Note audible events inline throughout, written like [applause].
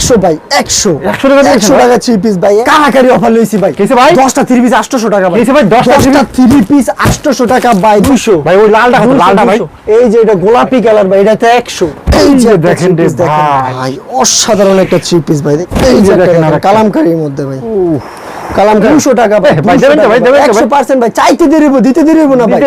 একশো ভাই একশো। 100 টাকা একশো ভাই? টাকা থ্রি পিস ভাই কারাকারি অফার লইছি ভাই? কিসে ভাই? দশটা থ্রি পিস আটশোশো টাকা ভাই। ভাই? দশটা থ্রি পিস আটশোশো টাকা ভাই দুশো ভাই ওই লালটা ভাই। এই যে এটা গোলাপি কালার ভাই এটা তো একশো। এই যে দেখেন ভাই। অসাধারণ একটা থ্রি পিস ভাই। এই যে যে দেখেন দেখেন, কালামকারীর মধ্যে ভাই। কালামকারী দুশো টাকা ভাই ভাই, দেবেন তো ভাই, দেবেন তো ভাই? চাইতে দেরিব দিতে দেরিব না ভাই।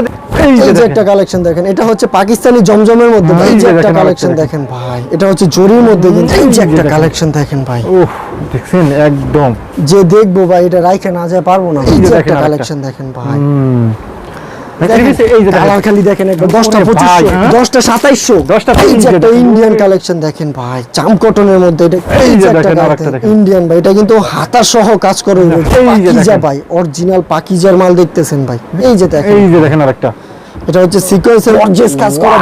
এই যে একটা কালেকশন দেখেন এটা হচ্ছে পাকিস্তানি জমজমের মধ্যে ভাই। যে একটা কালেকশন দেখেন। ভাই। এটা হচ্ছে জরির মধ্যে কিন্তু এই যে একটা কালেকশন দেখেন ভাই। উফ দেখছেন? একদম। যে দেখব ভাই এটা রাইখে না যায় পারব না। এই যে একটা কালেকশন দেখেন ভাই। খালি দেখেন একবার দশটা পঁচিশশো হ্যাঁ? দশটা সাতাইশশো। দশটা এই যে Indian একটা ইন্ডিয়ান কালেকশন দেখেন ভাই চাম কটনের মধ্যে এটা এই এই যে যে একটা দেখেন, আরেকটা দেখেন। ইন্ডিয়ান ভাই এটা কিন্তু হাতা সহ কাজ করে পাকিজা ভাই অরিজিনাল পাকিজার মাল দেখতেছেন ভাই। এই যে দেখেন। এই যে দেখেন আরেকটা। এটা হচ্ছে সিকোয়েন্সের অর্জেস কাজ করা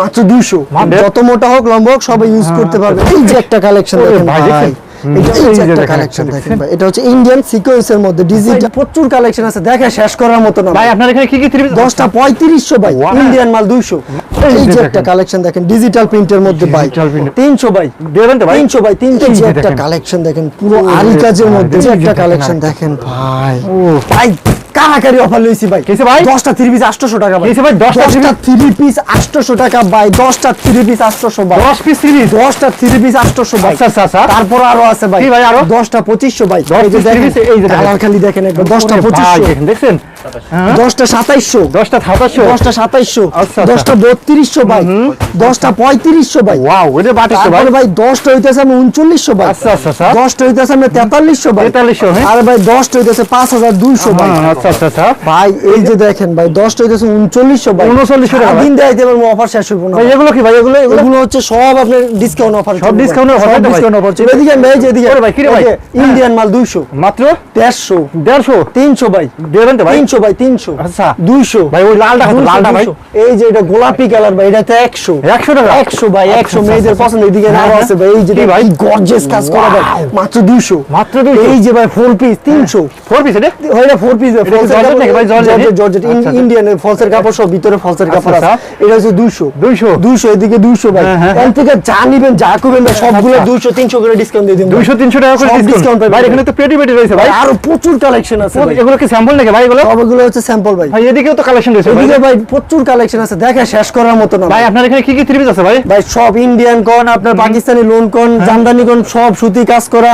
মাত্র 200 মাত্র? যত মোটা হোক লম্বা হোক সবাই ইউজ করতে পারবে। এই যে একটা কালেকশন দেখেন। ভাই, কালেকশন দেখেন এটা হচ্ছে ইন্ডিয়ান সিকোয়েন্সের মধ্যে ডিজিটাল প্রচুর কালেকশন আছে। দেখে শেষ করার মতো না। ভাই আপনার এখানে কি কি ভাই. ইন্ডিয়ান মাল দুইশো। এই এই যে যে একটা কালেকশন দেখেন ডিজিটাল প্রিন্টের মধ্যে ভাই। Digital print। তিনশো ভাই। দেবেন তো ভাই। যে একটা কালেকশন দেখেন পুরো আরি কাজের মধ্যে যে যে একটা কালেকশন দেখেন ভাই। ও। ভাই কারাকারি অফার লইছি ভাই কিসে ভাই? দশটা থ্রি পিস আটশোশো টাকা ভাই কিসে ভাই? দশটা three দশটা থ্রি পিস আটশোশো টাকা ভাই দশটা থ্রি পিস আটশোশো ভাই দশ পিস সিরিজ দশটা থ্রি পিস আটশোশো ভাই আচ্ছা, আচ্ছা, আচ্ছা। তারপর আরও আছে ভাই কি ভাই আরও? দশটা পঁচিশশো ভাই দশ এই যে দেখেন এই যে দেখেন। খালি দেখেন একবার দশটা ওরে ভাই, পঁচিশশো দেখেন দেখছেন হ্যাঁ? দশটা সাতাইশশো। দশটা সাতাশশো? দশটা সাতাইশশো। আচ্ছা, আচ্ছা। দশটা বত্রিশশো ভাই। দশটা পঁয়ত্রিশশো ভাই। ওয়াও এটা বাটিস ভাই। ভাই দশটা হইতেছে আমি উনচল্লিশশো ভাই। আচ্ছা। দশটা হইতেছে আমি তেতাল্লিশশো ভাই। 4300, হ্যাঁ? আর ভাই দশটা হইতেছে পাঁচ হাজার দুইশো ভাই। হ্যাঁ, আচ্ছা আচ্ছা ভাই এই যে দেখেন ভাই দশটা হইতেছে উনচল্লিশশো ভাই। 3900 টাকা ভাই। দিন দেখাইতে পারব অফার শেষ হইব না। এগুলো কি ভাই এগুলো এগুলো? হচ্ছে সব আপনার ডিসকাউন্ট অফার সব তো ভাই? ডিসকাউন্ট অফার চলে এদিকে ভাই এদিকে ভাই, কি রে ভাই? ইন্ডিয়ান মাল দুইশো। মাত্র? দেড়শো। দেড়শো? তিনশো ভাই। দেবেন তো ভাই। তিনশো ভাই তিনশো। আচ্ছা। দুইশো। ভাই ওই লালটা? লালটা ভাই। এই যে এটা গোলাপি কালার ভাই এটা তো একশো। একশো টাকা? একশো ভাই একশো। আচ্ছা, মেয়েদের আচ্ছা। পছন্দ এদিকে হ্যাঁ, হ্যাঁ। আছে ভাই এই যে ভাই? গর্জেস কাজ করা ভাই। মাত্র দুইশো। মাত্র 200? এই যে ভাই ফোর পিস তিনশো। ফোর পিস এটা? হয় না ফোর পিস জর্জেট নাকি ভাই? জর্জেট? জর্জেট আচ্ছা, আচ্ছা। ইন্ডিয়ান ফলসের কাপড় সব ভিতরে ফলসের কাপড় আচ্ছা, আছে। এটা হচ্ছে দুইশো। 200 দুইশো এদিকে দুইশো ভাই। হ্যাঁ, হ্যাঁ, এর থেকে যা নিবেন যা করবেন ভাই সবগুলো। দুইশো তিনশো করে ডিসকাউন্ট দিয়ে দিন দুইশো তিনশো টাকা করে ডিসকাউন্ট ভাই। এখানে তো পেটি পেটি রয়েছে ভাই আরও প্রচুর কালেকশন আছে এগুলো কি স্যাম্পল নাকি ভাই এগুলো? সবগুলো হচ্ছে স্যাম্পল ভাই। ভাই এদিকেও তো কালেকশন রয়েছে এদিকে ভাই প্রচুর কালেকশন আছে। দেখে শেষ করার মতো না ভাই আপনার এখানে কি কি থ্রি পিস আছে ভাই? ভাই সব ইন্ডিয়ান কোন আপনার পাকিস্তানি লোন কোন জামদানি কোন সব সুতি কাজ করা।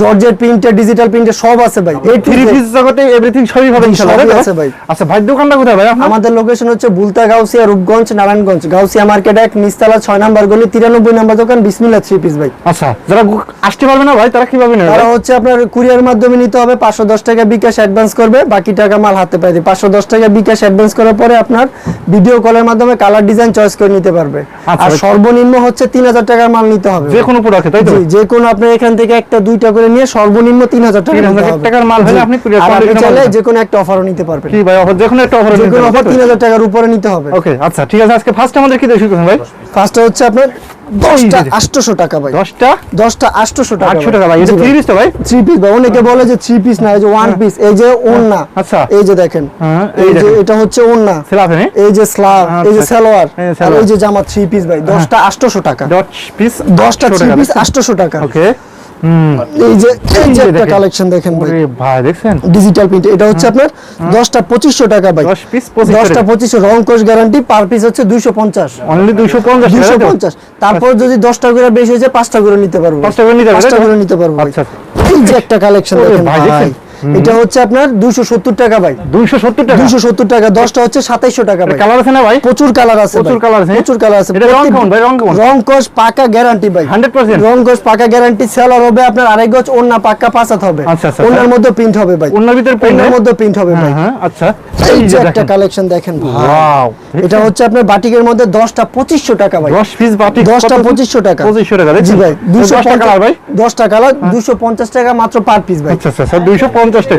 জর্জেট প্রিন্টের ডিজিটাল প্রিন্টের সব আছে ভাই। এই থ্রি পিস জগতে এভরিথিং সবই হবে ইনশাআল্লাহ? আছে ভাই। আচ্ছা ভাই দোকানটা কোথায় ভাই আমাদের লোকেশন হচ্ছে বুলতা গাউসিয়া রূপগঞ্জ নারায়ণগঞ্জ। গাউসিয়া মার্কেট এক নিস্তালা ছয় নাম্বার গলি তিরানব্বই নাম্বার দোকান বিসমিল্লা থ্রি পিস ভাই। আচ্ছা যারা আসতে পারবে না ভাই তারা কীভাবে নেবে? তারা হচ্ছে আপনার কুরিয়ার মাধ্যমে নিতে হবে পাঁচশো দশ টাকা বিকাশ অ্যাডভান্স করবে বাকি টাকা মাল হাতে পাই দিবে পাঁচশো দশ টাকা বিকাশ অ্যাডভান্স করার পরে আপনার ভিডিও কলের মাধ্যমে কালার ডিজাইন চয়েস করে নিতে পারবে। আচ্ছা, আর সর্বনিম্ন হচ্ছে তিন হাজার টাকার মাল নিতে হবে যে কোনো প্রোডাক্টে তাই তো? যে কোনো আপনি এখান থেকে একটা দুইটা করে নিয়ে সর্বনিম্ন তিন হাজার। টাকার মাল হলে আপনি চাইলে যে কোনো একটা অফারও নিতে পারবেন। কি ভাই অফার যে কোনো একটা অফার যে কোনো অফার তিন হাজার টাকার উপরে নিতে হবে। ওকে আচ্ছা ঠিক আছে আজকে ফার্স্ট আমাদের কি শুরু ভাই? ফার্স্টে হচ্ছে আপনার দশটা আটশোশো টাকা ভাই। দশটা? দশটা আটশোশো টাকা আটশো টাকা ভাই থ্রি পিস তো ভাই? থ্রি পিস ভাই অনেকে বলে যে থ্রি পিস না এই যে ওয়ান পিস এই যে ওন্না আচ্ছা। এই যে দেখেন হ্যাঁ, এই যে এটা হচ্ছে ওন্না সেলাফে এই যে স্লাব এই যে আচ্ছা। সালোয়ার। আর এই যে জামা থ্রি পিস ভাই দশটা আটশোশো টাকা। দশ পিস দশটা থ্রি পিস আটশোশো টাকা। ওকে এই যে এই যে একটা কালেকশন দেখেন ভাই। ভাই দেখছেন? ডিজিটাল প্রিন্ট এটা হচ্ছে আপনার দশটা পঁচিশশো টাকা ভাই। দশ পিস পঁচিশ দশটা পঁচিশশো রং কোষ গ্যারান্টি পার পিস হচ্ছে দুইশো পঞ্চাশ। অনলি দুইশো পঞ্চাশ দুইশো পঞ্চাশ। তারপর যদি দশটা করে বেশি হয়ে যায় পাঁচটা করে নিতে পারব পাঁচটা করে নিতে পারব, পাঁচটা করে নিতে পারব আচ্ছা। এই যে একটা কালেকশন দেখেন ভাই? এটা হচ্ছে আপনার 270 টাকা ভাই। 270 টাকা? 270 টাকা 10টা হচ্ছে সাতাইশো টাকা ভাই। কালার আছে না ভাই? প্রচুর কালার আছে প্রচুর কালার আছে। প্রচুর কালার আছে। রং কেমন কস পাকা গ্যারান্টি ভাই। 100% রং কস পাকা গ্যারান্টি সেলার হবে আপনার আড়াই গজ অন্য পাকা পাসাত হবে। আচ্ছা, আচ্ছা, আচ্ছা। ওন্নার মধ্যে প্রিন্ট হবে ভাই। ওন্নার ভিতরে প্রিন্টের মধ্যে প্রিন্ট হবে হ্যাঁ, ভাই। হ্যাঁ, আচ্ছা। এই যে একটা কালেকশন দেখেন ওয়াও এটা হচ্ছে আপনার বাটিকের মধ্যে দশটা পঁচিশশো টাকা ভাই। 10 পিস বাটিক দশটা পঁচিশশো টাকা। পঁচিশশো টাকা জি ভাই 200 টাকা ভাই? 10টা কালার 250 টাকা মাত্র পার পিস ভাই। আচ্ছা আচ্ছা 250 সন্তুষ্ট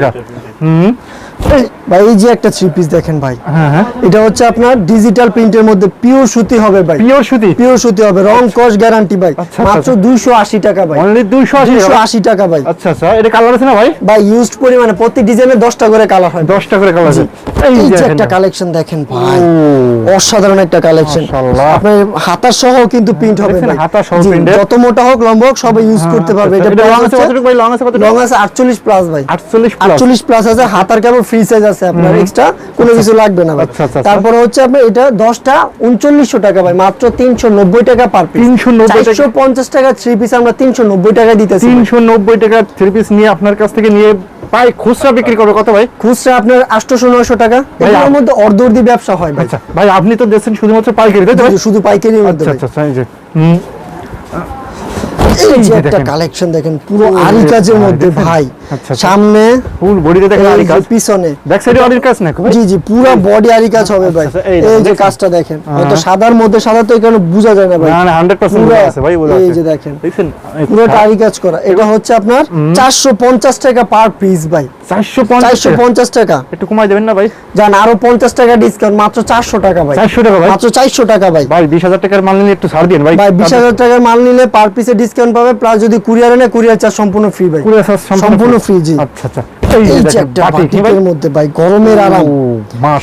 হুম ভাই এই যে একটা থ্রি পিস দেখেন ভাই। হ্যাঁ হ্যাঁ। এটা হচ্ছে আপনার ডিজিটাল প্রিন্টের মধ্যে পিওর সুতি হবে ভাই। পিওর সুতি? পিওর সুতি হবে রং কস গ্যারান্টি ভাই। মাত্র। দুইশো আশি টাকা ভাই। অনলি দুইশো আশি দুইশো টাকা ভাই। আচ্ছা আচ্ছা। এটা কালার আছে না ভাই? ভাই ইউজড পরিমাণে প্রতি ডিজাইনে দশটা করে কালার হয়। দশটা করে কালার আছে। এই যে একটা কালেকশন দেখেন ভাই। অসাধারণ একটা কালেকশন। আপনার হাতার সহ কিন্তু প্রিন্ট হবে ভাই। হাতা সহ যত মোটা হোক লম্বা হোক সবাই ইউজ করতে পারবে। আচ্ছা, এটা এটা লং আছে হচ্ছে- ভাই? লং আছে কতটুকু? লং আছে 48 প্লাস ভাই। 48 প্লাস 48 প্লাস আছে হাতার কেবল ফ্রি সাইজ আছে আপনার এক্সট্রা কোনো কিছু লাগবে না ভাই আচ্ছা, আচ্ছা, আচ্ছা। তারপরে হচ্ছে আপনার এটা 10টা 3900 টাকা ভাই মাত্র 390 টাকা পার পিস 390 টাকা। 450 টাকা থ্রি পিস আমরা 390 টাকা দিতেছি ভাই। তিনশো নব্বই টাকা থ্রি পিস নিয়ে আপনার কাছ থেকে নিয়ে পাই খুচরা বিক্রি করবে কত ভাই খুচরা আপনার 800 900 টাকা ভাই, এর মধ্যে অর্ধর্দি ব্যবসা হয় ভাই আচ্ছা ভাই আপনি তো দেখছেন শুধুমাত্র পাইকারি তাই তো ভাই? শুধু পাইকারির মধ্যে আচ্ছা আচ্ছা আচ্ছা এই যে হুম, এই যে একটা কালেকশন দেখেন পুরো আরি কাজের মধ্যে ভাই। সামনে ফুল বডিতে দেখেন আরি কাজ। পিছনে। ব্যাক সাইডে অনেক কাজ না জি জি পুরো বডি আরি কাজ হবে ভাই। এই এই যে কাজটা দেখেন। হয়তো সাদার মধ্যে সাদা তো এখানে বোঝা যায় না ভাই। না না হান্ড্রেড পার্সেন্ট পুরা আছে ভাই বোঝা এই যে দেখেন। দেখছেন? পুরোটা আরি কাজ করা। এটা হচ্ছে আপনার চারশো পঞ্চাশ টাকা পার পিস ভাই। চারশো পঞ্চাশ চারশো পঞ্চাশ টাকা। একটু কমাই দেবেন না ভাই? যান আরও পঞ্চাশ টাকা ডিসকাউন্ট মাত্র চারশো টাকা ভাই। চারশো টাকা ভাই? মাত্র চারশো টাকা ভাই। ভাই বিশ হাজার টাকার মাল নিলে একটু ছাড় দিন ভাই। ভাই বিশ হাজার টাকার মাল নিলে পার পিসে ডিসকাউন্ট পাবে প্লাস যদি কুরিয়ারে নেয় কুরিয়ার চার্জ সম্পূর্ণ ফ্রি ভাই। পুরো সব সম্পূর্ণ free, জি। আচ্ছা আচ্ছা। এই যে একটা বাটিক বাটিকের মধ্যে ভাই গরমের আরাম।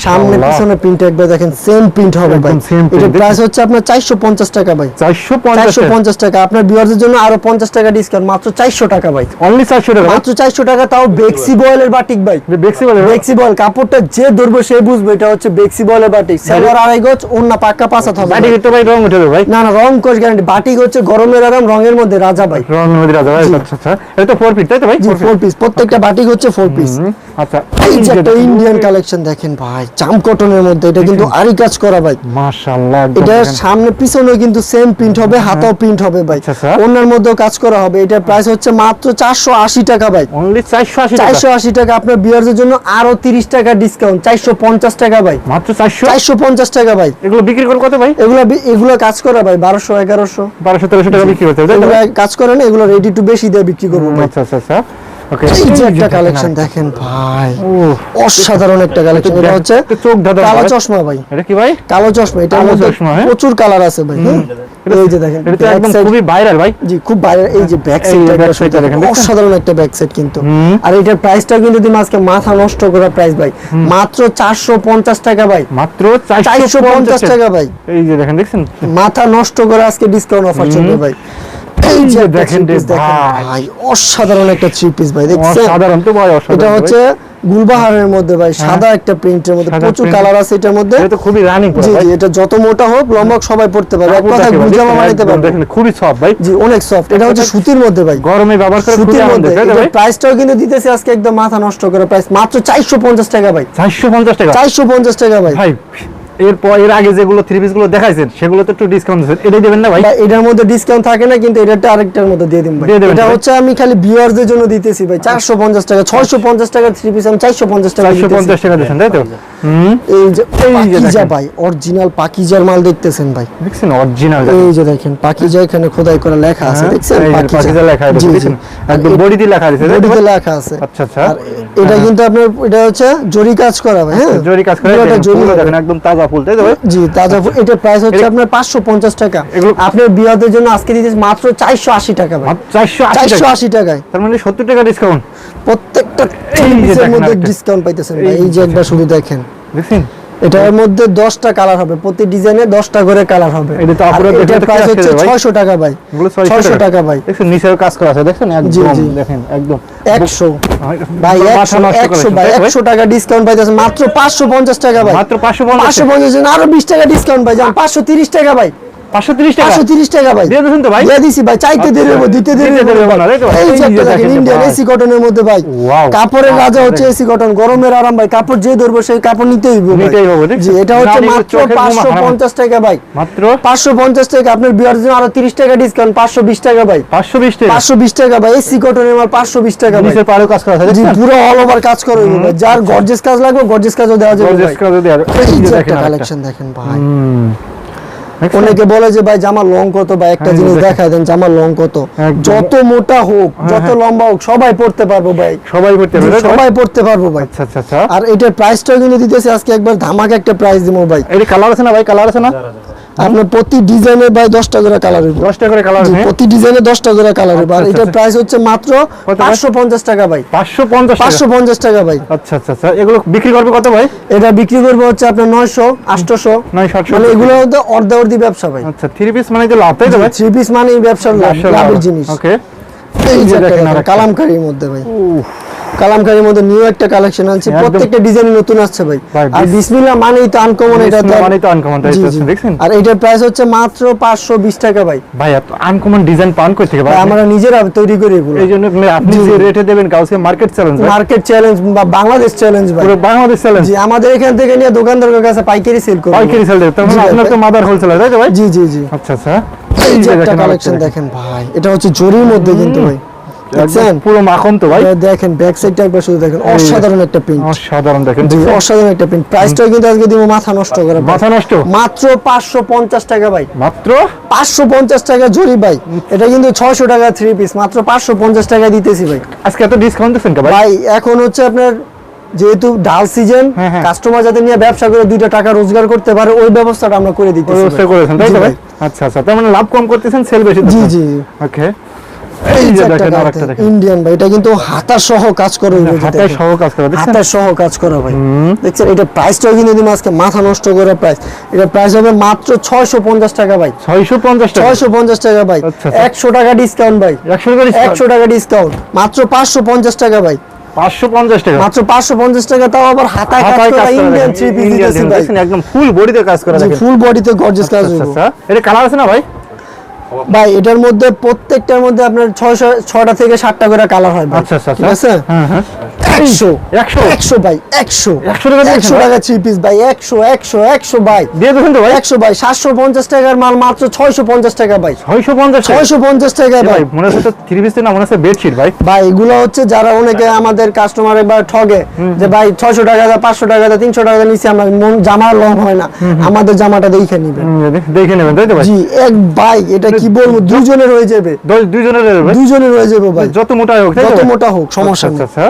সামনে পিছনে প্রিন্ট একবার দেখেন সেম প্রিন্ট হবে ভাই। এটা প্রাইস হচ্ছে আপনার চারশো পঞ্চাশ টাকা ভাই। চারশো পঞ্চাশ চারশো পঞ্চাশ টাকা। আপনার ভিউয়ারদের জন্য আরও পঞ্চাশ টাকা ডিসকাউন্ট মাত্র চারশো টাকা ভাই। অনলি চারশো টাকা মাত্র চারশো টাকা তাও বেক্সি বয়েলের বাটিক ভাই। দেখছি বলে বেক্সি বয়েল কাপড়টা যে ধরবে সে বুঝবে এটা হচ্ছে বেক্সি বয়েলের বাটিক। সেলার আড়াই গজ অন্য পাক্কা পাঁচাত হবে বাটিক। তো ভাই রং উঠে ভাই। না না রং কোচ গ্যারান্টি বাটিক হচ্ছে গরমের আরাম রঙের মধ্যে রাজা ভাই। রং মধ্যে রাজা ভাই আচ্ছা আচ্ছা। এটা তো ফোর ফিট তাই তো ভাই? জি ফোর পিস প্রত্যেকটা বাটিক হচ্ছে ফোর পিস আচ্ছা। এই যে একটা ইন্ডিয়ান কালেকশন দেখেন ভাই চাম কটনের মধ্যে এটা কিন্তু আরি কাজ করা ভাই। মাশাআল্লাহ এটা সামনে পিছনে কিন্তু সেম প্রিন্ট হবে হাতাও প্রিন্ট হবে ভাই। আচ্ছা, আচ্ছা। অন্যের মধ্যেও কাজ করা হবে। এটার প্রাইস হচ্ছে মাত্র চারশো আশি টাকা ভাই। অনলি চারশো আশি টাকা? চারশো আশি টাকা আপনার বিয়ারদের জন্য আরও তিরিশ টাকা ডিসকাউন্ট চারশো পঞ্চাশ টাকা ভাই। মাত্র চারশো? চারশো পঞ্চাশ টাকা ভাই। এগুলো বিক্রি করে কত ভাই? এগুলো এগুলো কাজ করা ভাই বারোশো এগারোশো। বারোশো তেরোশো টাকা বিক্রি করতে হবে? কাজ করে না এগুলো রেডি টু বেশি দিয়ে বিক্রি করব আচ্ছা আচ্ছা আচ্ছা। ওকে এই যে একটা কালেকশন দেখেন ভাই। ও অসাধারণ একটা কালেকশন এটা হচ্ছে চোখ ধাঁধা কালো চশমা ভাই। এটা কি ভাই? কালো চশমা মধ্যে চশমা, হ্যাঁ? প্রচুর কালার আছে ভাই? এই যে দেখেন এটা একদম খুবই ভাইরাল ভাই। জি খুব বাইরে এই যে ব্যাক দেখেন, অসাধারণ একটা ব্যাক সাইড কিন্তু। আর এটার প্রাইসটা কিন্তু তুমি আজকে মাথা নষ্ট করা প্রাইস ভাই। মাত্র চারশো পঞ্চাশ টাকা ভাই। মাত্র চারশো চারশো পঞ্চাশ টাকা। ভাই। এই যে দেখেন দেখছেন? মাথা নষ্ট করা আজকে ডিসকাউন্ট অফার চলবে ভাই। এই যে দেখেন three রে piece দেখেন ভাই। ভাই অসাধারণ একটা থ্রি পিস ভাই দেখছেন? অসাধারণ তো ভাই অসাধারণ। এটা হচ্ছে গুলবাহারের মধ্যে ভাই সাদা একটা প্রিন্টের মধ্যে প্রচুর কালার আছে এটার মধ্যে। এটা তো খুবই রানিং জি জি এটা যত মোটা হোক লম্বা সবাই পড়তে পারবে। এক কথা গুজামা বানাইতে পারবে। দেখেন খুবই সফট ভাই। জি অনেক সফট এটা হচ্ছে সুতির মধ্যে ভাই। গরমে ব্যবহার করে সুতির মধ্যে। তাই তো ভাই? প্রাইসটাও কিন্তু দিতেছে আজকে একদম মাথা নষ্ট করে। প্রাইস মাত্র চারশো পঞ্চাশ টাকা ভাই। চারশো পঞ্চাশ টাকা? চারশো পঞ্চাশ টাকা ভাই। ভাই এরপর এর আগে যেগুলো থ্রি পিসগুলো দেখাইছেন সেগুলো একটু ডিসকাউন্ট দিচ্ছেন এটাই দেবেন না ভাই? ভাই এটার মধ্যে ডিসকাউন্ট থাকে না কিন্তু এটাটা আরেকটার মধ্যে দিয়ে দিন ভাই। এটা হচ্ছে আমি খালি ভিউয়ারদের জন্য দিতেছি ভাই চারশো পঞ্চাশ টাকা ছয়শো পঞ্চাশ থ্রি পিস আমি চারশো পঞ্চাশ টাকা চারশো দিতেছি। পঞ্চাশ টাকা দিচ্ছেন তাই তো? এই যে এই যে ভাই অরিজিনাল পাকিজার মাল দেখতেছেন ভাই। দেখছেন অরিজিনাল এই যে দেখেন পাকিজা এখানে খোদাই করে লেখা আছে দেখছেন? পাকিজা। লেখা আছে জি জি। দেখছেন? একদম বডিতে লেখা আছে বডিতে লেখা আছে। আচ্ছা আচ্ছা। এটা কিন্তু আপনার এটা হচ্ছে জরি কাজ করা ভাই হ্যাঁ? জরি কাজ করে জরি একদম তাজা ফুল তাই তো ভাই? জি তাজা ফুল। এটা প্রাইস হচ্ছে আপনার পাঁচশো পঞ্চাশ টাকা। এগুলো- আপনার বিয়াদের জন্য আজকে দিতেছে মাত্র চারশো আশি টাকা ভাই। চারশো আশি চারশো টাকা আশি টাকায়। তার মানে সত্তর টাকা ডিসকাউন্ট প্রত্যেকটা পিসের দেখেন মধ্যে ডিসকাউন্ট পাইতেছেন ভাই। এই যে একবার শুধু দেখেন। দেখছেন এটার মধ্যে দশটা কালার হবে। প্রতি ডিজাইনে দশটা করে কালার হবে। এটা তো আপনারা তো প্রাইস হচ্ছে খেয়ে যাবে ভাই। ছয়শো টাকা ভাই। এগুলো ছয়শো টাকা। ভাই। দেখছেন নিচের কাজ করা আছে। দেখেন একদম। দেখেন একদম। একশো। ভাই একশো ভাই? একশো টাকা ডিসকাউন্ট পাইতেছে মাত্র পাঁচশো পঞ্চাশ টাকা ভাই। মাত্র পাঁচশো পঞ্চাশ। আরও বিশ টাকা ডিসকাউন্ট ভাই যান পাঁচশো তিরিশ টাকা ভাই। পাঁচশো তিরিশ টাকা? পাঁচশো তিরিশ টাকা ভাই। দিয়ে দিয়েছেন তো ভাই? দিয়ে দিছি ভাই চাইতে দেরি হব দিতে দেরি দিতে দেরি হব হব না, তাই তো? এই এই যে যে দেখেন দেখেন ইন্ডিয়ান এসি কটনের মধ্যে ভাই। কাপড়ের রাজা হচ্ছে এসি কটন গরমের আরাম ভাই। কাপড় যে ধরবো সেই কাপড় নিতেই হইব নিতেই হবে, জি এটা হচ্ছে মাত্র চোখের ঘুম পাঁচশো হারাম। পঞ্চাশ টাকা ভাই। মাত্র? পাঁচশো পঞ্চাশ টাকা আপনার বিয়ার জন্য আরও তিরিশ টাকা ডিসকাউন্ট টাকা ভাই। পাঁচশো বিশ টাকা। পাঁচশো বিশ টাকা ভাই এসি কটনের মাল পাঁচশো বিশ টাকা ভাই। নিচের পাড়েও কাজ করা আছে জি পুরো অল ওভার কাজ করে ভাই। যার গর্জেস কাজ লাগবে গর্জেস কাজও দেওয়া যাবে কাজও দেওয়া যাবে। এই এই যে যে একটা কালেকশন দেখেন ভাই। হুম। দেখছেন? অনেকে বলে যে ভাই জামা লং কত? বা একটা হ্যাঁ, জিনিস। দেখায় দেন জামা লং কত? যত মোটা হোক যত হ্যাঁ। লম্বা হোক সবাই পড়তে পারব ভাই। সবাই পড়তে পারব? সবাই পড়তে পারব ভাই। আচ্ছা আচ্ছা আচ্ছা। আর এটার প্রাইসটাও কিন্তু দিতেছে আজকে একবার ধামাকা একটা প্রাইস দিব ভাই। এটা কালার আছে না ভাই? কালার আছে না? আপনার প্রতি ডিজাইনের ভাই দশটা করে কালার হইব। দশটা করে কালার জি, আছে প্রতি ডিজাইনে দশটা করে কালার হইব। আর আচ্ছা, এটার আচ্ছা। প্রাইস হচ্ছে মাত্র? পাঁচশো পঞ্চাশ টাকা ভাই। পাঁচশো পঞ্চাশ পাঁচশো পঞ্চাশ টাকা ভাই। আচ্ছা আচ্ছা আচ্ছা। এগুলো বিক্রি করবে কত ভাই? এটা বিক্রি করব হচ্ছে আপনার নয়শো আটশোশো। 900, 800 মানে এগুলো হচ্ছে অর্ধে অর্ধি ব্যবসা ভাই। আচ্ছা থ্রি পিস মানে যে লাভ তাই তো ভাই? থ্রি পিস মানে ব্যবসার লাভ লাভের জিনিস। ওকে এই যে দেখেন। কালামকারীর মধ্যে ভাই। কালামকারীর মধ্যে নিউ একটা কালেকশন আছে প্রত্যেকটা ডিজাইন নতুন আসছে ভাই। আর বিসমিল্লাহ মানেই তো আনকমন এটা তো- মানেই তো uncommon, তাই দেখছেন? আর এটার প্রাইস হচ্ছে মাত্র পাঁচশো বিশ টাকা ভাই। ভাই এত আনকমন ডিজাইন পান কই থেকে ভাই আমরা নিজেরা তৈরি করি এগুলো। এই জন্য আপনি- যে রেটে দেবেন কাউকে মার্কেট চ্যালেঞ্জ মার্কেট চ্যালেঞ্জ বা বাংলাদেশ চ্যালেঞ্জ ভাই। পুরো বাংলাদেশ চ্যালেঞ্জ জি আমাদের এখান থেকে নিয়ে দোকানদারের কাছে পাইকারি সেল করব। পাইকারি সেল দেবে তার মানে আপনার তো মাদার হোলসেলার তাই তো ভাই? জি জি জি। আচ্ছা আচ্ছা। এই যে একটা কালেকশন দেখেন। ভাই এটা হচ্ছে জরির মধ্যে কিন্তু ভাই। দেখছেন? পুরো মাখন তো ভাই। দেখেন ব্যাক সাইডটা একবার শুধু দেখেন অসাধারণ একটা প্রিন্ট অসাধারণ দেখেন জি অসাধারণ একটা প্রিন্ট প্রাইসটাও কিন্তু আজকে দিব মাথা নষ্ট করে মাথা নষ্ট? মাত্র পাঁচশো পঞ্চাশ টাকা ভাই। মাত্র? পাঁচশো পঞ্চাশ টাকা জরি ভাই। এটা কিন্তু ছয়শো টাকা থ্রি পিস মাত্র পাঁচশো পঞ্চাশ টাকা দিতেছি ভাই। আজকে এত ডিসকাউন্ট দিচ্ছেন ভাই? ভাই এখন হচ্ছে আপনার যেহেতু ডাল সিজন। কাস্টমার যাতে নিয়ে ব্যবসা করে দুইটা টাকা রোজগার করতে পারে ওই ব্যবস্থাটা আমরা করে ওই দিতেছি ব্যবস্থা করেছেন তাই তো ভাই? ভাই। আচ্ছা আচ্ছা। তার মানে লাভ কম করতেছেন সেল বেশি জি জি। ওকে এই এই যে যে দেখেন আরেকটা দেখেন। ইন্ডিয়ান ভাই এটা কিন্তু হাতা সহ কাজ করে দেখেন। সহ কাজ করে হাতার সহ কাজ করা ভাই। দেখছেন এটা প্রাইসটাও কিন্তু দিন আজকে মাথা নষ্ট করে প্রাইস এটা প্রাইস হবে মাত্র ছয়শো পঞ্চাশ টাকা ভাই। ছয়শো পঞ্চাশ টাকা? ছয়শো পঞ্চাশ টাকা ভাই। আচ্ছা, আচ্ছা। একশো টাকা ডিসকাউন্ট ভাই। একশো করে একশো টাকা ডিসকাউন্ট মাত্র পাঁচশো পঞ্চাশ টাকা ভাই। পাঁচশো পঞ্চাশ টাকা? মাত্র পাঁচশো পঞ্চাশ টাকা তাও আবার হাতায় কাজ করা ইন্ডিয়ান থ্রি পিস একদম ফুল বডিতে কাজ করা দেখেন। ফুল বডিতে গর্জিয়াস কাজ আচ্ছা আচ্ছা। এটা কালার আছে না ভাই? ভাই এটার মধ্যে প্রত্যেকটার মধ্যে আপনার ছয়শো ছয়টা থেকে সাতটা করে কালার হয় ভাই। আচ্ছা আচ্ছা ঠিক আছে? হ্যাঁ হ্যাঁ একশো। একশো? একশো ভাই একশো। 100 টাকা একশো টাকা থ্রি পিস ভাই একশো একশো একশো ভাই। দিয়ে দেবেন তো ভাই? একশো ভাই সাতশো পঞ্চাশ টাকার মাল মাত্র ছয়শো পঞ্চাশ টাকা ভাই। ছয়শো পঞ্চাশ ছয়শো পঞ্চাশ টাকা ভাই ভাই। মনে হচ্ছে থ্রি পিস না মনে হচ্ছে বেডশিট ভাই। ভাই এগুলো হচ্ছে যারা অনেকে আমাদের কাস্টমার একবার ঠগে যে ভাই ছয়শো টাকা দা পাঁচশো টাকা দা তিনশো টাকা দা নিচে আমার জামা লং হয় না। আমাদের জামাটা দেখে নিবে দেখে নেবেন তাই তো ভাই? জি এক ভাই এটা কি বলব দুজনে রয়ে যাবে। দুজনে রয়ে যাবে? দুজনে রয়ে যাবে ভাই। যত মোটা হোক যত মোটা হোক সমস্যা আচ্ছা নেই। আচ্ছা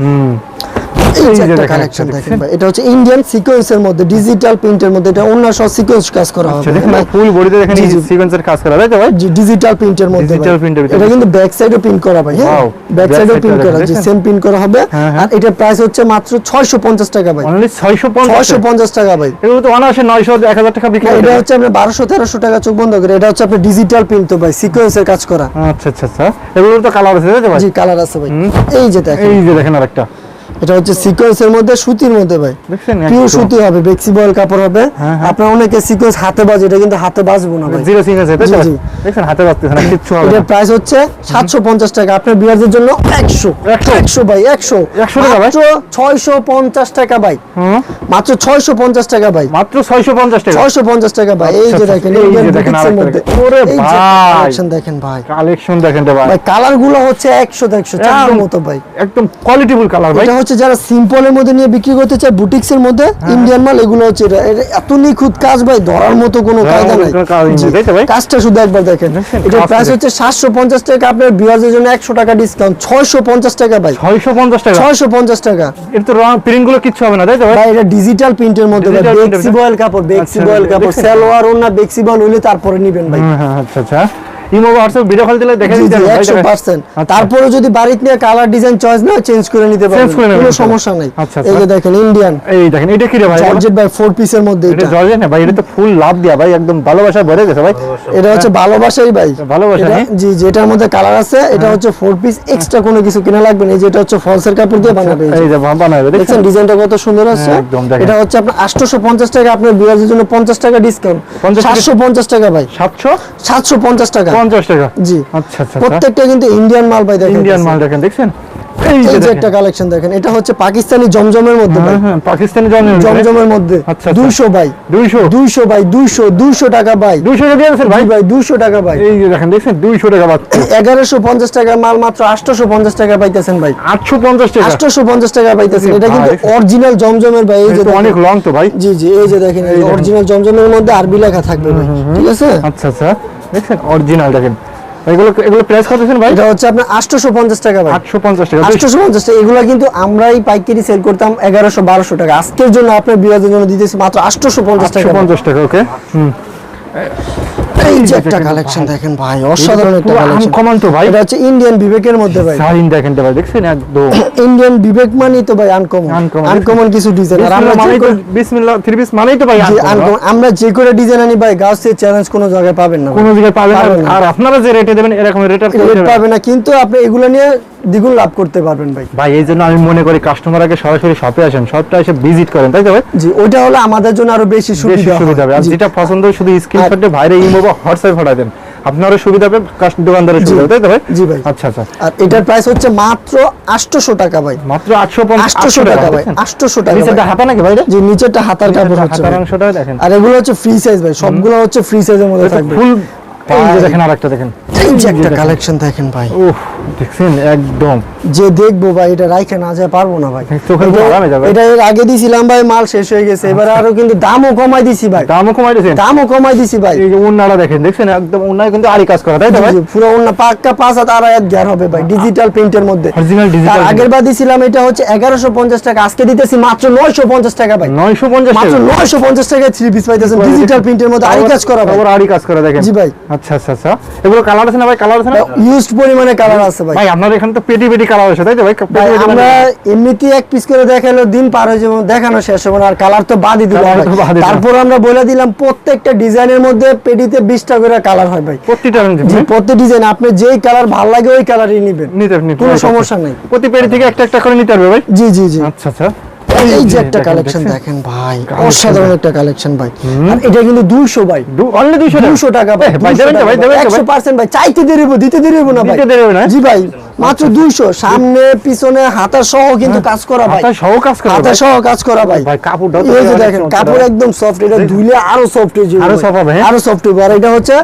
হুম। এই এই যে যে একটা দেখেন দেখেন। ভাই এটা হচ্ছে ইন্ডিয়ান সিকোয়েন্সের মধ্যে ডিজিটাল প্রিন্টের মধ্যে এটা অন্য সব সিকোয়েন্স কাজ করা হবে আচ্ছা ফুল বডিতে দেখেন জি, জি। সিকোয়েন্সের কাজ করা তাই তো ভাই? ডিজিটাল প্রিন্টের মধ্যে। এটা কিন্তু ব্যাক সাইডে প্রিন্ট করা ভাই হ্যাঁ? ব্যাক back সাইডে side টা প্রিন্ট করা জি সেম প্রিন্ট করা হবে। হ্যাঁ, হ্যাঁ। আর এটার প্রাইস হচ্ছে মাত্র 650 টাকা ভাই। অনলি ছয়শো পঞ্চাশ 650 টাকা ভাই। এগুলো তো অনায়াসে নয়শো এক টাকা বিক্রি এটা হচ্ছে আপনার 1200 1300 টাকা চোখ বন্ধ করে এটা হচ্ছে আপনার ডিজিটাল প্রিন্ট তো ভাই সিকোয়েন্সের কাজ করা। আচ্ছা আচ্ছা আচ্ছা। এগুলো তো কালার আছে তাই তো ভাই? জি কালার আছে ভাই। এই যে দেখেন। এই যে দেখেন আরেকটা। এটা হচ্ছে সিকোয়েন্সের মধ্যে সুতির মধ্যে ভাই। দেখছেন পিওর সুতি হবে ফ্লেক্সিবল কাপড় হবে। হ্যাঁ, হ্যাঁ। আপনার অনেকে সিকোয়েন্স হাতে বাজে এটা কিন্তু হাতে বাজবো না ভাই। জিরো সিং আছে তাই তো? জি, ভাই? জি। দেখছেন হাতে বাজতেছে না কিচ্ছু হবে না। এটার প্রাইস হচ্ছে 750 টাকা। আপনার বিয়ারদের জন্য 100 100 ভাই 100 একশো টাকা ভাই? মাত্র 650 টাকা ভাই। মাত্র 650 টাকা ভাই। মাত্র ছয়শো পঞ্চাশ টাকা? 650 টাকা ভাই। এই আচ্ছা, যে আচ্ছা, দেখেন এই যে দেখেন আরেকটা মধ্যে। ওরে ভাই। কালেকশন দেখেন ভাই। কালেকশন দেখেন ভাই। ভাই কালারগুলো হচ্ছে 100 100 চার মতো ভাই। একদম কোয়ালিটিফুল কালার ভাই। এটা হচ্ছে যারা সিম্পলের মধ্যে নিয়ে বিক্রি করতে চায় বুটিক্সের মধ্যে ইন্ডিয়ান মাল এগুলো হচ্ছে এটা এটা এত নিখুঁত কাজ ভাই ধরার মতো কোনো কায়দা নাই? কাজটা শুধু একবার দেখেন। কাজ প্রাইস হচ্ছে সাতশো পঞ্চাশ টাকা আপনার বিয়ার্সের জন্য একশো টাকা ডিসকাউন্ট ছয়শো পঞ্চাশ টাকা ভাই। ছয়শো পঞ্চাশ টাকা? ছয়শো পঞ্চাশ টাকা। এর তো রং প্রিন্টগুলো কিচ্ছু হবে না তাই তো ভাই? এটা ডিজিটাল প্রিন্টের মধ্যে ভাই এর বেক্সি? বয়েল কাপড় বেক্সি আচ্ছা, বয়েল কাপড় দেখছেন? সালোয়ার ওনা বেক্সি বয়েল হইলে তারপরে নিবেন ভাই। হ্যাঁ, হ্যাঁ, আচ্ছা আচ্ছা। ইমো হোয়াটসঅ্যাপ ভিডিও কল দিলে দেখে দিতে জি হবে, ভাই, একশো দেখেন। পার্সেন্ট আচ্ছা। তারপরে যদি বাড়িতে নিয়ে কালার ডিজাইন চয়েস না চেঞ্জ করে নিতে পারবেন। কোনো আচ্ছা। সমস্যা নাই। আচ্ছা, এই যে আচ্ছা। দেখেন ইন্ডিয়ান এই দেখেন এটা কি রে ভাই? জর্জেট ভাই ফোর পিসের মধ্যে এটা এটা। জর্জেট না ভাই? এটা তো ফুল লাভ দিয়া ভাই একদম ভালোবাসায় ভরে গেছে ভাই। এটা হচ্ছে ভালোবাসাই ভাই। ভালোবাসা, এটা- হ্যাঁ? জি যেটার মধ্যে কালার আছে এটা হচ্ছে ফোর পিস এক্সট্রা কোনো কিছু কিনা লাগবে না। এই যেটা হচ্ছে ফলসের কাপড় দিয়ে বানাবে এই যে। বানাবে দেখছেন? ডিজাইনটা কত সুন্দর আছে? হ্যাঁ, দেখেন। এটা হচ্ছে আপনার আটশোশো পঞ্চাশ টাকা আপনার বিরাজের জন্য পঞ্চাশ টাকা ডিসকাউন্ট 50 টাকা- ভাই। সাতশো? সাতশো পঞ্চাশ টাকা। পঞ্চাশ টাকা? জি। আচ্ছা আচ্ছা আচ্ছা। প্রত্যেকটা কিন্তু ইন্ডিয়ান মাল ভাই দেখেন। ইন্ডিয়ান মাল দেখেন দেখছেন? এই যে। একটা কালেকশন দেখেন। এটা হচ্ছে পাকিস্তানি জমজমের মধ্যে ভাই। হ্যাঁ হ্যাঁ পাকিস্তানি জমজম জমজমের মধ্যে। আচ্ছা, আচ্ছা। দুইশো বাই দুইশো? দুইশো বাই দুইশো দুইশো টাকা বাই দুইশো টাকা দিয়েছেন ভাই? ভাই ভাই দুইশো টাকা ভাই। এই যে দেখেন দেখছেন? দুইশো টাকা পাচ্ছে এগারোশো পঞ্চাশ টাকার মাল মাত্র আটশোশো পঞ্চাশ টাকা পাইতেছেন ভাই। আটশো পঞ্চাশ টাকা। আটশোশো পঞ্চাশ টাকা পাইতেছেন এটা কিন্তু অরিজিনাল জমজমের ভাই এই যে। অনেক লং তো ভাই। জি জি এই যে দেখেন অরিজিনাল জমজমের মধ্যে আরবি লেখা থাকবে ভাই। ঠিক আছে? আচ্ছা আচ্ছা। দেখছেন? অরিজিনাল দেখেন। এগুলো এগুলো প্রাইস কত ভাই? এটা হচ্ছে আপনার আটশোশো পঞ্চাশ টাকা ভাই। আটশো পঞ্চাশ টাকা আটশোশো পঞ্চাশ টাকা। এগুলো কিন্তু আমরাই পাইকারি সেল করতাম এগারোশো বারোশো টাকা। আজকের জন্য আপনার বিরাজের জন্য দিতেছি মাত্র আটশোশো পঞ্চাশ আটশো টাকা। পঞ্চাশ টাকা ওকে হুম। এই যে একটা কালেকশন দেখেন ভাই অসাধারণ একটা কালেকশন uncommon তো ভাই। এটা হচ্ছে ইন্ডিয়ান বিবেকের মধ্যে ভাই। সাইন দেখেন তো ভাই দেখছেন একদম? [coughs] ইন্ডিয়ান বিবেক মানেই তো ভাই আনকমন। আনকমন কিছু ডিজাইন আর আমরা মানেই তো করে- বিসমিল্লাহ থ্রি পিস মানেই তো ভাই uncommon, আমরা যে করে ডিজাইন আনি ভাই গাছের চ্যালেঞ্জ কোনো জায়গায় পাবেন না। কোনো জায়গায় পাবেন পাবেন না। আর আপনারা যে রেটে দেবেন এরকম রেট পাবে না কিন্তু আপনি এগুলো নিয়ে দ্বিগুণ লাভ করতে পারবেন ভাই। ভাই এই জন্য আমি মনে করি কাস্টমার আগে সরাসরি শপে আসেন শপটা এসে ভিজিট করেন তাই তো ভাই? জি ওইটা হলো আমাদের জন্য আরও বেশি সুবিধা সুবিধা হবে। আর। যেটা পছন্দ শুধু স্ক্রিনশটে ভাইরে ইমো বা হোয়াটসঅ্যাপ পাঠায় দেন। আপনারও সুবিধা হবে দোকানদারের। সুবিধা তাই তো ভাই? জি ভাই। আচ্ছা আচ্ছা। আর এটার প্রাইস হচ্ছে মাত্র আটশোশো টাকা ভাই। মাত্র আটশো পঞ্চাশ আটশোশো টাকা ভাই আটশোশো টাকা নিচেরটা ভাই। হাতা নাকি ভাই? জি নিচেরটা হাতার কাপড় হচ্ছে হাতার অংশটা দেখেন। আর এগুলো হচ্ছে ফ্রি সাইজ ভাই সবগুলো হচ্ছে ফ্রি সাইজের মধ্যে থাকবে। ফুল দেখেন। আরেকটা দেখেন। এই যে একটা কালেকশন দেখেন ভাই। উফ। দেখছেন? একদম। যে দেখব ভাই এটা রাইখে না যায় পারব না ভাই। এটা- এর আগে দিছিলাম ভাই মাল শেষ হয়ে গেছে। এবার আরও কিন্তু দামও কমাই দিছি ভাই। দামও কমাই দিয়েছেন দামও কমাই দিছি ভাই। এই যে উন্নাটা দেখেন দেখছেন? একদম উন্নায় কিন্তু আরি কাজ করা তাই তো ভাই? পুরো অন্য পাক্কা পাঁচ হাত আড়াই হাত গ্যার হবে ভাই ডিজিটাল প্রিন্টের মধ্যে। digital তার আগের বার দিছিলাম এটা হচ্ছে এগারোশো পঞ্চাশ টাকা। আজকে দিতেছি মাত্র নয়শো পঞ্চাশ টাকা ভাই। নয়শো পঞ্চাশ মাত্র টাকা। নয়শো পঞ্চাশ টাকায় থ্রি পিস পাইতেছেন ডিজিটাল প্রিন্টের মধ্যে আড়ি কাজ করা ভাই। আবার আরি কাজ করা দেখেন। জি ভাই। আচ্ছা আচ্ছা আচ্ছা। এগুলো কালার আছে না ভাই? কালার আছে না? ইউজড পরিমাণে কালার আছে ভাই। ভাই আপনাদের এখানে তো পেটি পেটি কালার আছে তাই তো ভাই? আমরা এমনিতেই এক পিস করে দেখাল দিন পার হয়ে যাবে দেখানো শেষ হবে আর কালার তো বাদই দিলাম। তারপর আমরা বলে দিলাম প্রত্যেকটা ডিজাইনের মধ্যে পেটিতে বিশটা করে কালার হয় ভাই। প্রতিটা জি প্রত্যেক ডিজাইন আপনি যেই কালার ভালো লাগে ওই কালারই নেবেন। নিতে কোনো সমস্যা নেই। প্রতি পেটি থেকে একটা একটা করে নিতে পারবে ভাই? জি জি জি। আচ্ছা আচ্ছা। এই যে একটা কালেকশন দেখেন। ভাই অসাধারণ একটা কালেকশন ভাই। আর এটা কিন্তু ভাই। অনলি টাকা? ভাই ভাই দেবেন দেবেন চাইতে দিতে না ভাই। দিতে না? জি ভাই মাত্র দুইশো সামনে পিছনে হাতা সহ কিন্তু কাজ করা ভাই। হাতা সহ কাজ করা হাতা। সহ কাজ করা ভাই। ভাই, কাপড়টাও এই যে দেখেন কাপড় একদম সফট এটা ধুইলে আরও সফট হয়ে যাবে আরও সফট হবে, হ্যাঁ? আরও সফট হবে আর এটা হচ্ছে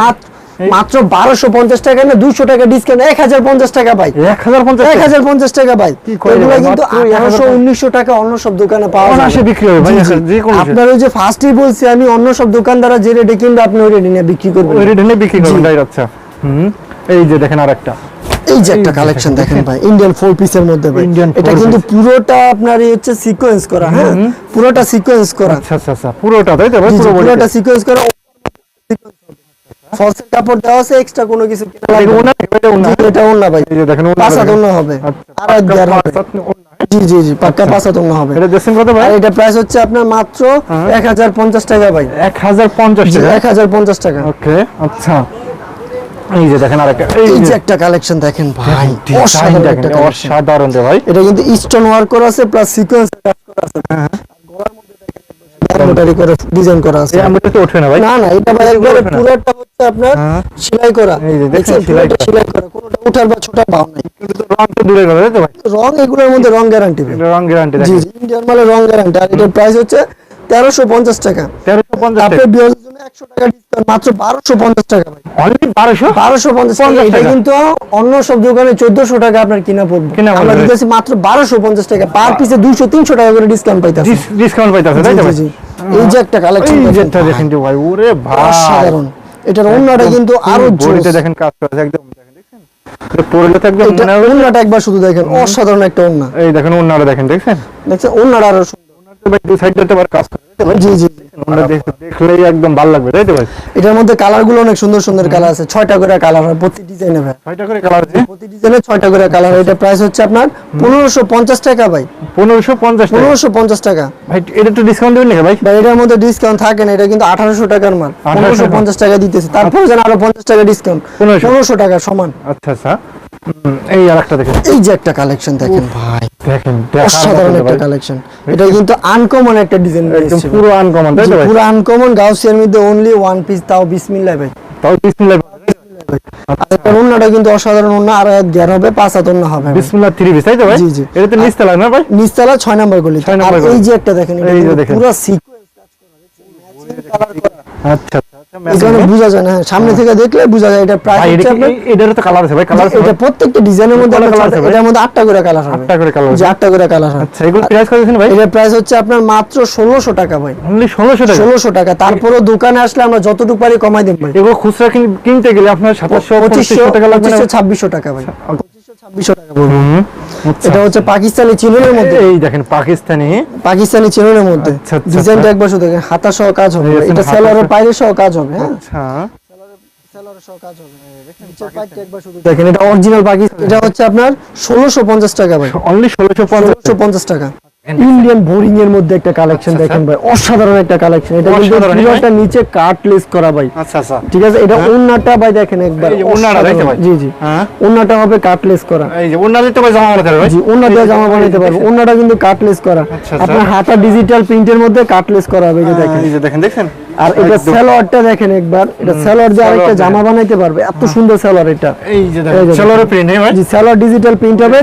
মাত্র মাত্র বারোশো পঞ্চাশ টাকা না দুশো টাকা ডিসকাউন্ট এক হাজার পঞ্চাশ টাকা ভাই। এক হাজার পঞ্চাশ টাকা? ভাই। এগুলো কিন্তু মাত্র 1000 আঠারোশো উনিশশো টাকা অন্য সব দোকানে পাওয়া যায়। বিক্রি হবে ভাই, যে কোনো আপনার ওই যে ফার্স্টই বলছি আমি অন্য সব দোকানদারা যে রেটে কিনবে আপনি ওই রেটে নিয়ে বিক্রি করবেন। ওই রেট বিক্রি করবেন। আচ্ছা। হুম এই যে দেখেন আরেকটা। এই যে একটা কালেকশন দেখেন, ভাই ইন্ডিয়ান ফোর পিসের মধ্যে ভাই। এটা কিন্তু পুরোটা আপনার এই হচ্ছে সিকোয়েন্স করা হ্যাঁ? পুরোটা সিকোয়েন্স করা। আচ্ছা আচ্ছা আচ্ছা পুরোটা তাই তো পুরোটা সিকোয়েন্স করা। ফলসের কাপড় দেওয়া আছে এক্সট্রা কোনো কিছু কেনা লাগবে না। ওনা এটা ওনা এটা অন্য ভাই। এই যে দেখেন ওনা দেখেন। অন্য হবে। আচ্ছা, আর এক দেড় হবে। পাঁচ হাত ওনা। জি জি জি পাক্কা পাঁচাত অন্য হবে। এটা দেখছেন কত ভাই? আর এটা প্রাইস হচ্ছে আপনার মাত্র হ্যাঁ। এক হাজার পঞ্চাশ টাকা ভাই। এক হাজার পঞ্চাশ জি টাকা? এক হাজার পঞ্চাশ টাকা। ওকে আচ্ছা। এই যে দেখেন আরেকটা এই যে একটা কালেকশন দেখেন ভাই অসাধারণ একটা অসাধারণ রে ভাই। এটা কিন্তু স্টোন ওয়ার্ক করা আছে প্লাস সিকোয়েন্স কাজ করা আছে। হ্যাঁ। এমব্রয়ডারি করে ডিজাইন করা আছে। এই তো উঠবে না ভাই। না না এটা ভাই একবারে পুরোটা হচ্ছে আপনার হ্যাঁ। সেলাই করা। এই যে সেলাই করা। সেলাই করা। কোনোটা ওঠার বা ছোটার ভাব নাই। কিন্তু তো রং তো দূরে গেল তাই তো ভাই? রং এগুলোর মধ্যে রং গ্যারান্টি রং গ্যারান্টি জি ইন্ডিয়ান রং গ্যারান্টি আর এটার প্রাইস হচ্ছে তেরোশো পঞ্চাশ টাকা। তেরোশো পঞ্চাশ আপনার টাকা। বিয়ের জন্য একশো টাকা ডিসকাউন্ট মাত্র বারোশো পঞ্চাশ টাকা ভাই। অনলি বারোশো? বারোশো পঞ্চাশ টাকা। এটা কিন্তু অন্য সব দোকানে চোদ্দশো টাকা আপনার কিনা পড়বে। আমরা দিতেছি মাত্র বারোশো পঞ্চাশ টাকা। পার পিসে তিনশো টাকা করে ডিসকাউন্ট পাইতেছি। ডিসকাউন্ট পাইতেছে তাই তো। এই যে একটা কালেকশন যেটা দেখেন ভাই। ওরে ভাই। অসাধারণ। এটার অন্যটা কিন্তু আরও জোস। দেখেন কাজ করেছে একদম পরলে মনে একবার শুধু দেখেন অসাধারণ একটা অন্য এই দেখেন অন্যরা দেখেন দেখছেন? দেখছেন? অন্যটা আরও সুন্দর ওনার তো ভাই দু সাইডটাতে আবার কাজ করে তাই তো ভাই? জি জি। জি। ওনারা দেখ- দেখলেই একদম ভালো লাগবে তাই তো ভাই? এটার মধ্যে কালারগুলো অনেক সুন্দর সুন্দর কালার আছে ছয়টা করে কালার হয় প্রতি ডিজাইনে ভাই। ছয়টা করে কালার আছে? প্রতি ডিজাইনে ছয়টা করে কালার এটা প্রাইস হচ্ছে আপনার পনেরোশো পঞ্চাশ টাকা ভাই। পনেরোশো পঞ্চাশ পনেরোশো পঞ্চাশ টাকা। ভাই এটা একটু ডিসকাউন্ট দেবেন ভাই? ভাই এটার মধ্যে ডিসকাউন্ট থাকে না এটা কিন্তু আঠারোশো টাকার মাল। পনেরোশো পঞ্চাশ টাকা দিতেছে তারপরে যেন আরও পঞ্চাশ টাকা ডিসকাউন্ট পনেরোশো টাকা সমান। আচ্ছা আচ্ছা। এই আর একটা দেখেন। এই যে একটা কালেকশন দেখেন ভাই। দেখেন অসাধারণ একটা। কালেকশন এটা কিন্তু আনকমন একটা ডিজাইন একদম পুরো আনকমন তাই তো পুরো আনকমন গাউসিয়ার মধ্যে অনলি ওয়ান পিস তাও বিসমিল্লাহ ভাই। তাও বিসমিল্লাহ ওন্নাটা কিন্তু অসাধারণ ওন্না আর গ্যার হবে পাঁচ হাত ওন্না হবে বিসমিল্লাহ থ্রি পিস তাই তো ভাই? জি, জি। এটা তো নিচতলা না ভাই? নিচতলা ছয় নাম্বার গলি। এই যে একটা দেখেন। পুরো সিকোয়েন্স আচ্ছা আচ্ছা। এখানে বোঝা যায় না হ্যাঁ, সামনে থেকে দেখলে বোঝা যায় এটা প্রাইস ভাই হচ্ছে এটা আপনার এটারও তো কালার আছে ভাই কালার এটা প্রত্যেকটা ডিজাইনের মধ্যে কয়টা আছে এটার মধ্যে আটটা করে কালার হবে। আটটা করে কালার যে আটটা করে কালার হবে। আচ্ছা এগুলো প্রাইস কত ভাই? এটার প্রাইস হচ্ছে আপনার মাত্র ষোলোশো টাকা ভাই। অনলি ষোলোশো টাকা? টাকা। তারপরেও দোকানে আসলে আমরা যতটুকু পারি কমাই দেব ভাই। এগুলো খুচরা কিন- কিনতে গেলে আপনার সাতাশশো পঁচিশশো টাকা লাগবে না? পঁচিশশো ছাব্বিশশো টাকা ভাই। পঁচিশশো ছাব্বিশশো টাকা পড়বে। আচ্ছা। এটা হচ্ছে পাকিস্তানি চিনুনের মধ্যে। এই দেখেন পাকিস্তানি। পাকিস্তানি চিনুনের মধ্যে। আচ্ছা, আচ্ছা, ডিজাইনটা আচ্ছা। একবার শুধু দেখেন হাতা সহ কাজ হবে। এটা সেলারের পায়ের সহ- বাইরে সহ কাজ হবে হ্যাঁ? আচ্ছা। দেখেন এটা অরিজিনাল পাকিস্তান। এটা হচ্ছে আপনার ষোলোশো পঞ্চাশ টাকা ভাই। অনলি ষোলোশো পঞ্চাশ টাকা। ইন্ডিয়ান বোরিং এর মধ্যে একটা কালেকশন আচ্ছা, দেখেন ভাই। অসাধারণ একটা কালেকশন এটা কিন্তু অসাধারণ, হ্যাঁ? পুরোটা নিচে কাটলেস করা ভাই। আচ্ছা আচ্ছা। ঠিক আছে? এটা ওন্নাটা ভাই দেখেন একবার। ওন্নাটা দেখতে ভাই। জি জি। হ্যাঁ? ওন্নাটা হবে কাট লেস করা। এই যে ওনাদের তো ভাই জামা বানাতে ভাই? জি ওন্না দিয়ে জামা বানাতে পারবে। ওন্নাটা কিন্তু কাট লেস করা। আচ্ছা, আপনার হাতা ডিজিটাল প্রিন্টের মধ্যে কাট লেস করা হবে এই যে দেখেন। এই যে দেখেন দেখছেন? আর এটা। সালোয়ারটা দেখেন একবার। এটা সালোয়ার দিয়ে আরেকটা জামা বানাইতে পারবে। এত সুন্দর সালোয়ার এটা। এই যে দেখেন যে প্রিন্ট ভাই জি সালোয়ার ডিজিটাল প্রিন্ট হবে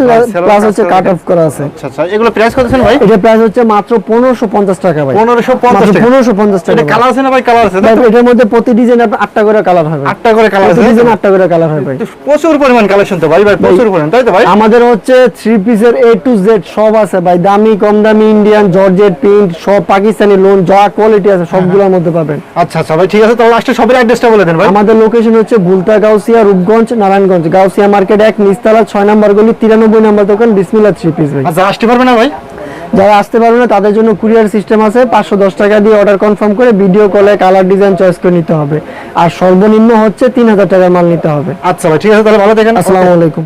প্লাস হচ্ছে কাট অফ করা আছে। আচ্ছা আচ্ছা এগুলো প্রাইস কত ভাই? এটা প্রাইস হচ্ছে মাত্র পনেরোশো পঞ্চাশ টাকা ভাই। পনেরোশো পঞ্চাশ টাকা। পনেরোশো পঞ্চাশ টাকা এটা কালার আছে না ভাই? কালার আছে ভাই, এটার মধ্যে প্রতি ডিজাইন আপনার আটটা করে কালার হবে। আটটা করে কালার আছে ডিজাইন আটটা করে কালার হবে ভাই। প্রচুর পরিমাণ কালেকশন তো ভাই ভাই প্রচুর পরিমাণ তাই তো ভাই? আমাদের হচ্ছে থ্রি পিসের এ টু জেড সব আছে ভাই। দামি কম দামি ইন্ডিয়ান জর্জেট প্রিন্ট সব পাকিস্তানি লোন যা কোয়ালিটি আছে সবগুলোর মধ্যে পাবেন। আচ্ছা আচ্ছা ভাই ঠিক আছে তাহলে লাস্টে সবের অ্যাড্রেসটা বলে দেন ভাই। আমাদের লোকেশন হচ্ছে ভুলতা গাউসিয়া রূপগঞ্জ নারায়ণগঞ্জ। গাউসিয়া মার্কেট এক নিস্তালা ছয় নম্বর গলি তিরানব্বই নম্বর দোকান বিসমিল্লা থ্রি পিস ভাই। আচ্ছা আসতে পারবে না ভাই? যারা আসতে পারবে না তাদের জন্য কুরিয়ার সিস্টেম আছে পাঁচশো দশ টাকা দিয়ে অর্ডার কনফার্ম করে ভিডিও কলে কালার ডিজাইন চয়েস করে নিতে হবে। আর সর্বনিম্ন হচ্ছে তিন হাজার টাকার মাল নিতে হবে। আচ্ছা ভাই ঠিক আছে তাহলে ভালো দেখেন আসসালামু আলাইকুম।